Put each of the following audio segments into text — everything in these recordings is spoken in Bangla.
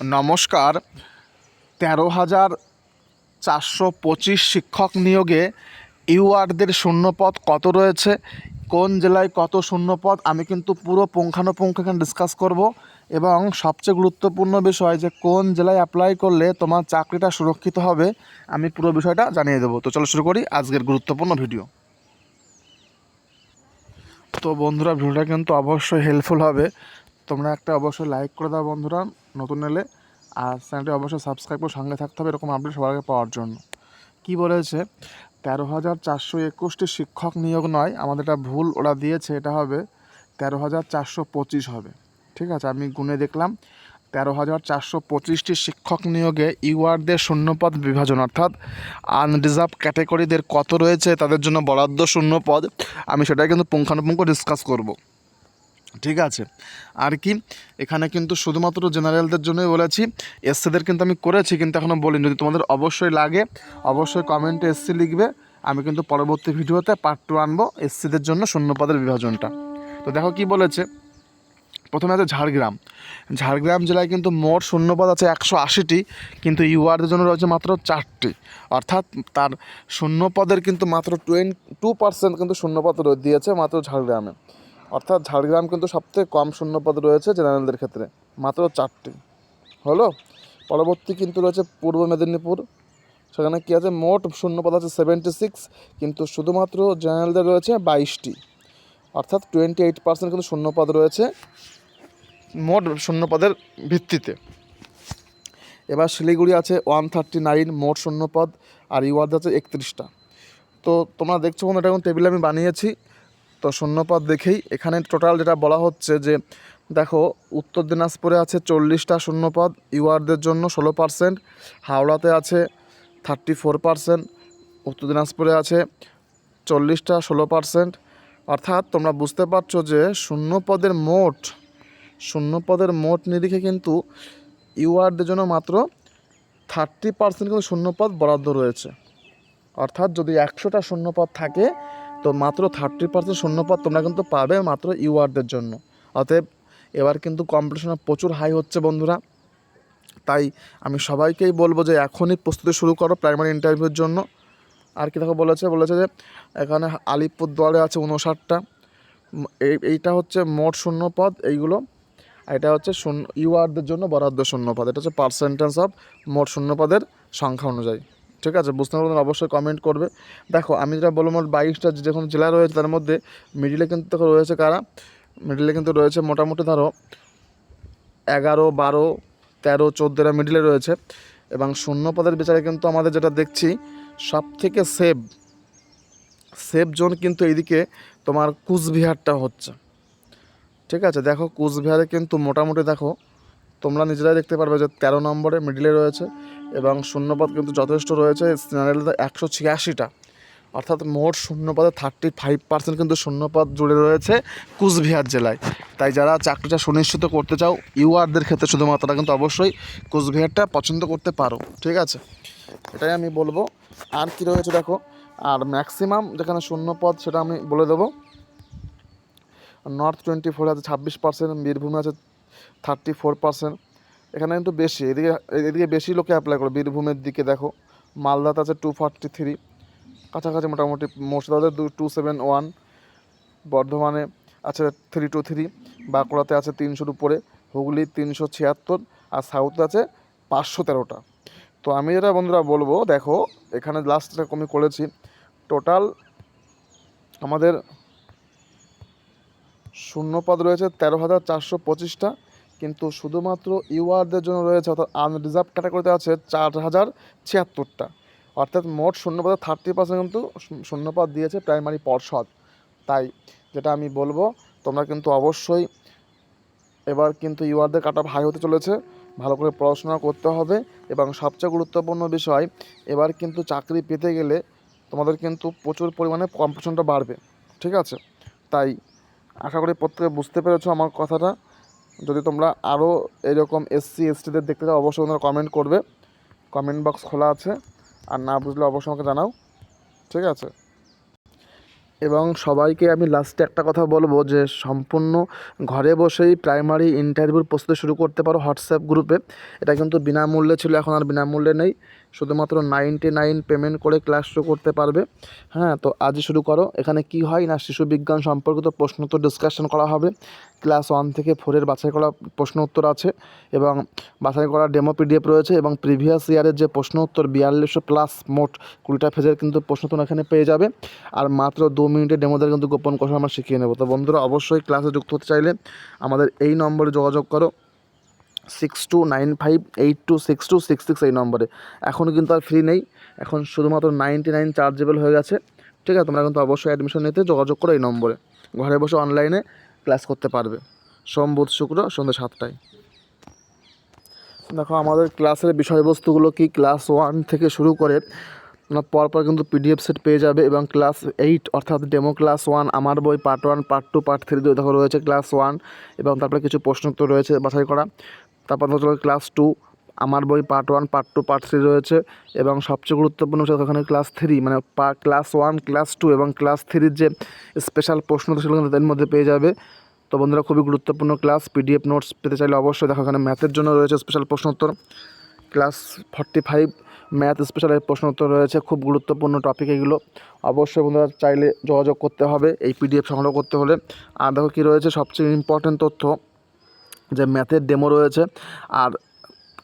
নমস্কার। তেরো হাজার চারশো পঁচিশ শিক্ষক নিয়োগে ইউআরদের শূন্যপদ কত রয়েছে? কোন জেলায় কত শূন্যপদ? আমি কিন্তু পুরো পুঙ্খানুপুঙ্খ এখানে ডিসকাস করব। এবং সবচেয়ে গুরুত্বপূর্ণ বিষয় যে কোন জেলায় অ্যাপ্লাই করলে তোমার চাকরিটা সুরক্ষিত হবে, আমি পুরো বিষয়টা জানিয়ে দেবো। তো চলো শুরু করি আজকের গুরুত্বপূর্ণ ভিডিও তো বন্ধুরা, ভিডিওটা কিন্তু অবশ্যই হেল্পফুল হবে। তোমরা একটা অবশ্যই লাইক করে দাও বন্ধুরা। নতুন এলে, আর চ্যানেলটি অবশ্যই সাবস্ক্রাইব করে সঙ্গে থাকতে হবে, এরকম আপডেট সবার আগে পাওয়ার জন্য। কি বলেছে? তেরো হাজার চারশো একুশটি শিক্ষক নিয়োগ নয়, আমাদের এটা ভুল ওরা দিয়েছে, এটা হবে তেরো হাজার চারশো পঁচিশ হবে। ঠিক আছে, আমি গুনে দেখলাম। তেরো হাজার চারশো পঁচিশটি শিক্ষক নিয়োগে ইউআরদের শূন্যপদ বিভাজন, অর্থাৎ আনরিজার্ভ ক্যাটাগরিদের কত রয়েছে, তাদের জন্য বরাদ্দ শূন্যপদ। আমি সেটাই কিন্তু পুঙ্খানুপুঙ্খ ডিসকাস করব। ঠিক আছে। আর কি, এখানে কিন্তু শুধুমাত্র জেনারেলদের জন্যই বলেছি, এসসিদের কিন্তু আমি করেছি, কিন্তু এখনও বলিনি। যদি তোমাদের অবশ্যই লাগে, অবশ্যই কমেন্টে এসসি লিখবে, আমি কিন্তু পরবর্তী ভিডিওতে পার্ট টু আনব এসসিদের জন্য শূন্যপদের বিভাজনটা। তো দেখো কি বলেছে, প্রথমে আছে ঝাড়গ্রাম। ঝাড়গ্রাম জেলায় কিন্তু মোট শূন্যপদ আছে একশো আশিটি, কিন্তু ইউআরদের জন্য রয়েছে মাত্র চারটি। অর্থাৎ তার শূন্যপদের কিন্তু মাত্র টোয়েন্টি টু পার্সেন্ট কিন্তু শূন্যপদ দিয়েছে মাত্র ঝাড়গ্রামে। অর্থাৎ ঝাড়গ্রাম কিন্তু সবথেকে কম শূন্যপদ রয়েছে জেনারেলদের ক্ষেত্রে, মাত্র চারটি। হলো? পরবর্তী কিন্তু রয়েছে পূর্ব মেদিনীপুর, সেখানে কী আছে? মোট শূন্যপদ আছে সেভেন্টি সিক্স কিন্তু শুধুমাত্র জেনারেলদের রয়েছে বাইশটি। অর্থাৎ টোয়েন্টি এইট পার্সেন্ট কিন্তু শূন্যপদ রয়েছে, মোট শূন্যপদের ভিত্তিতে। এবার শিলিগুড়ি আছে ওয়ান থার্টি নাইন মোট শূন্যপদ, আর ইউয়ার্ড আছে একত্রিশটা। তো তোমরা দেখছ এটা এখন টেবিল আমি বানিয়েছি। তো শূন্যপদ দেখেই এখানে টোটাল যেটা বলা হচ্ছে যে, দেখো, উত্তর দিনাজপুরে আছে চল্লিশটা শূন্যপদ, ইউআরদের জন্য ষোলো পার্সেন্ট হাওড়াতে আছে থার্টি ফোর পার্সেন্ট উত্তর দিনাজপুরে আছে চল্লিশটা ষোলো পার্সেন্ট অর্থাৎ তোমরা বুঝতে পারছ যে শূন্যপদের মোট শূন্যপদের মোট নিরিখে কিন্তু ইউআরদের জন্য মাত্র থার্টি পার্সেন্ট কিন্তু শূন্যপদ বরাদ্দ রয়েছে। অর্থাৎ যদি একশোটা শূন্যপদ থাকে তো মাত্র থার্টি পার্সেন্ট শূন্যপদ তোমরা কিন্তু পাবে মাত্র ইউআরদের জন্য। অতএব এবার কিন্তু কম্পিটিশন প্রচুর হাই হচ্ছে বন্ধুরা। তাই আমি সবাইকেই বলব যে এখনই প্রস্তুতি শুরু করো প্রাইমারি ইন্টারভিউর জন্য। আর কি দেখো বলেছে বলেছে যে এখানে আলিপুরদুয়ারে আছে উনষাটটা এই, এইটা হচ্ছে মোট শূন্যপদ এইগুলো। আর এটা হচ্ছে শূন্য, ইউআরদের জন্য বরাদ্দ শূন্যপদ। এটা হচ্ছে পার্সেন্টেজ অফ মোট শূন্যপদের সংখ্যা অনুযায়ী। ঠিক আছে, বুঝতে পারবেন অবশ্যই কমেন্ট করবে। দেখো, আমি যেটা বলব, মোট বাইশটা যখন জেলা রয়েছে, তার মধ্যে মিডিলে কিন্তু দেখো রয়েছে কারা? মিডিলে কিন্তু রয়েছে মোটামুটি ধরো এগারো, বারো, তেরো চোদ্দোটা মিডিলে রয়েছে। এবং শূন্য পদের বিচারে কিন্তু আমাদের যেটা দেখছি সব থেকে সেভ সেফ জোন কিন্তু এইদিকে তোমার কুচবিহারটা হচ্ছে। ঠিক আছে, দেখো কুচবিহারে কিন্তু মোটামুটি দেখো তোমরা নিজেরাই দেখতে পারবে যে তেরো নম্বরে মিডিলে রয়েছে এবং শূন্যপদ কিন্তু যথেষ্ট রয়েছে। জেনারেলদের একশো ছিয়াশিটা। অর্থাৎ মোট শূন্যপদে থার্টি ফাইভ পার্সেন্ট কিন্তু শূন্যপদ জুড়ে রয়েছে কুচবিহার জেলায়। তাই যারা চাকরিটা সুনিশ্চিত করতে চাও, ইউআরদের ক্ষেত্রে শুধুমাত্র তারা কিন্তু অবশ্যই কুচবিহারটা পছন্দ করতে পারো। ঠিক আছে? এটাই আমি বলব। আর কি রয়েছে দেখো? আর ম্যাক্সিমাম যেখানে শূন্যপদ, সেটা আমি বলে দেবো। নর্থ টোয়েন্টি ফোর আছে ছাব্বিশ পার্সেন্ট বীরভূমে আছে থার্টি ফোর পার্সেন্ট এখানে কিন্তু বেশি, এদিকে এদিকে বেশি লোকে অ্যাপ্লাই করে। বীরভূমের দিকে দেখো, মালদাতে আছে টু ফর্টি থ্রি কাছাকাছি মোটামুটি মুর্শিদাবাদে দু টু সেভেন ওয়ান বর্ধমানে আছে থ্রি টু থ্রি বাঁকুড়াতে আছে তিনশোর উপরে। হুগলি তিনশো ছিয়াত্তর। আর সাউথে আছে পাঁচশো তেরোটা। তো আমি যেটা বন্ধুরা বলব, দেখো, এখানে লাস্ট আমি করেছি টোটাল আমাদের শূন্যপদ রয়েছে তেরো হাজার চারশো পঁচিশটা। কিন্তু শুধুমাত্র ইউআরদের জন্য রয়েছে অর্থাৎ আনরিজার্ভ ক্যাটাগরিতে আছে চার হাজার ছিয়াত্তরটা। অর্থাৎ মোট শূন্যপদের থার্টি পার্সেন্ট কিন্তু শূন্য- শূন্যপদ দিয়েছে প্রাইমারি পর্ষদ। তাই যেটা আমি বলব, তোমরা কিন্তু অবশ্যই এবার কিন্তু ইউআরদের কাট অফ হাই হতে চলেছে। ভালো করে পড়াশোনা করতে হবে এবং সবচেয়ে গুরুত্বপূর্ণ বিষয়, এবার কিন্তু চাকরি পেতে গেলে তোমাদের কিন্তু প্রচুর পরিমাণে কম্পিটিশনটা বাড়বে। ঠিক আছে? তাই আশা করি প্রত্যেকে বুঝতে পেরেছ আমার কথাটা। যদি তোমরা আরও এরকম এসসি এসটিদের দেখতে চাও, অবশ্যই তোমরা কমেন্ট করবে। কমেন্ট বক্স খোলা আছে। আর না বুঝলে অবশ্যই আমাকে জানাও। ঠিক আছে? এবং সবাইকে আমি লাস্টে একটা কথা বলব যে, সম্পূর্ণ ঘরে বসেই প্রাইমারি ইন্টারভিউর প্রস্তুতি শুরু করতে পারো হোয়াটসঅ্যাপ গ্রুপে এটা কিন্তু বিনামূল্যে ছিল, এখন আর বিনামূল্যে নেই। শুধুমাত্র নাইনটি নাইন পেমেন্ট করে ক্লাস শুরু করতে পারবে। হ্যাঁ তো আজই শুরু করো। এখানে কি হয় না, শিশু বিজ্ঞান সম্পর্কিত প্রশ্ন উত্তর ডিসকাশন করা হবে। ক্লাস ওয়ান থেকে ফোরের বাছাই করা প্রশ্ন উত্তর আছে এবং বাছাই করা ডেমো পিডিএফ রয়েছে এবং প্রিভিয়াস ইয়ারের যে প্রশ্ন উত্তর বিয়াল্লিশশো প্লাস মোট কুড়িটা ফেজের কিন্তু প্রশ্ন উত্তর এখানে পেয়ে যাবে। আর মাত্র দু মিনিটে ডেমোদের কিন্তু গোপন কৌশল আমরা শিখিয়ে নেব। তো বন্ধুরা, অবশ্যই ক্লাসে যুক্ত হতে চাইলে আমাদের এই নম্বরে যোগাযোগ করো। Six two nine five eight two six two six six এই নম্বরে। এখন কিন্তু আর ফ্রি নেই। এখন শুধুমাত্র নাইনটি নাইন চার্জেবল হয়ে গেছে। ঠিক আছে, তোমরা কিন্তু অবশ্যই অ্যাডমিশন নিতে যোগাযোগ করো এই নম্বরে। ঘরে বসে অনলাইনে ক্লাস করতে পারবে। সোম, বুধ, শুক্র, সন্ধ্যে সাতটায়। দেখো, আমাদের ক্লাসের বিষয়বস্তুগুলো কি? ক্লাস ওয়ান থেকে শুরু করে পরপর কিন্তু পিডিএফ সেট পেয়ে যাবে এবং ক্লাস এইট অর্থাৎ ডেমো ক্লাস ওয়ান আমার বই part one part two part three দেখো রয়েছে ক্লাস ওয়ান এবং তারপরে কিছু প্রশ্নোত্তর রয়েছে বাছাই করা। তারপর হচ্ছে ক্লাস টু আমার বই part one part two part three রয়েছে এবং সবচেয়ে গুরুত্বপূর্ণ বিষয় ওখানে ক্লাস থ্রি মানে ক্লাস ওয়ান ক্লাস টু এবং ক্লাস থ্রির যে স্পেশাল প্রশ্ন সেগুলো কিন্তু মধ্যে পেয়ে যাবে। তো বন্ধুরা খুবই গুরুত্বপূর্ণ ক্লাস পিডিএফ নোটস পেতে চাইলে অবশ্যই দেখো এখানে ম্যাথের জন্য রয়েছে স্পেশাল প্রশ্নোত্তর class forty five math special প্রশ্ন উত্তর রয়েছে, খুব গুরুত্বপূর্ণ টপিক এগুলো। অবশ্যই বন্ধুরা চাইলে যোগাযোগ করতে হবে, এই পিডিএফ সংগ্রহ করতে হলে। আর দেখো কী রয়েছে, সবচেয়ে ইম্পর্ট্যান্ট তথ্য। যে ম্যাথের ডেমো রয়েছে। আর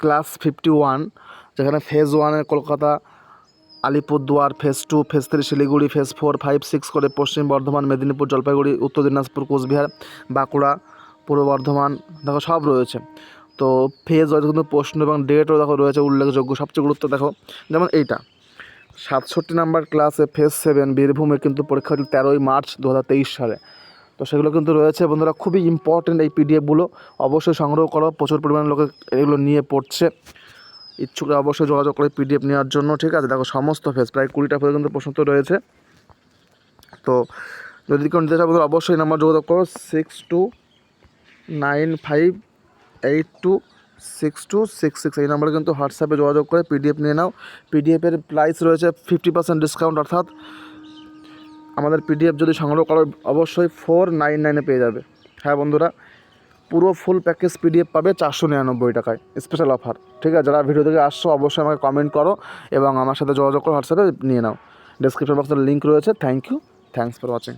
ক্লাস ফিফটি ওয়ান যেখানে ফেজ ওয়ানের Kolkata, Alipurduar phase two phase three Siliguri phase four five six করে পশ্চিম বর্ধমান, মেদিনীপুর, জলপাইগুড়ি, উত্তর দিনাজপুর, কোচবিহার, বাঁকুড়া, পূর্ব বর্ধমান, দেখো সব রয়েছে। তো ফেজ ওয়াইজ কিন্তু প্রশ্ন এবং ডেটও দেখো রয়েছে, উল্লেখযোগ্য। সবচেয়ে গুরুত্ব দেখো, যেমন এইটা। সাতষট্টি নাম্বার ক্লাসে ফেজ সেভেন বীরভূমে কিন্তু পরীক্ষা হচ্ছে তেরোই মার্চ দু হাজার তেইশ সালে। তো সেগুলো কিন্তু রয়েছে। বন্ধুরা, খুবই ইম্পর্টেন্ট এই পিডিএফগুলো অবশ্যই সংগ্রহ করো। প্রচুর পরিমাণে লোকে এগুলো নিয়ে পড়ছে। ইচ্ছুক অবশ্যই যোগাযোগ করে পিডিএফ নেওয়ার জন্য, ঠিক আছে? দেখো, সমস্ত ফেস প্রায় কুড়িটা কিন্তু প্রশ্ন রয়েছে। তো যদি কেউ নিতে চাও, বন্ধুরা, অবশ্যই নাম্বার যোগাযোগ করো। Six two nine five eight two six two six six এই নাম্বারে কিন্তু হোয়াটসঅ্যাপে যোগাযোগ করে পিডিএফ নিয়ে নাও। পিডিএফের প্রাইস রয়েছে ফিফটি পার্সেন্ট ডিসকাউন্ট অর্থাৎ আমাদের পিডিএফ যদি সংগ্রহ করো অবশ্যই ফোর নাইন নাইনে পেয়ে যাবে। হ্যাঁ বন্ধুরা, পুরো ফুল প্যাকেজ পিডিএফ পাবে চারশো নিরানব্বই টাকায় স্পেশাল অফার ঠিক আছে, যারা ভিডিও থেকে আসছো, অবশ্যই আমাকে কমেন্ট করো এবং আমার সাথে যোগাযোগ করো হোয়াটসঅ্যাপে নিয়ে নাও। ডিসক্রিপশন বক্সের লিঙ্ক রয়েছে। Thank you thanks for watching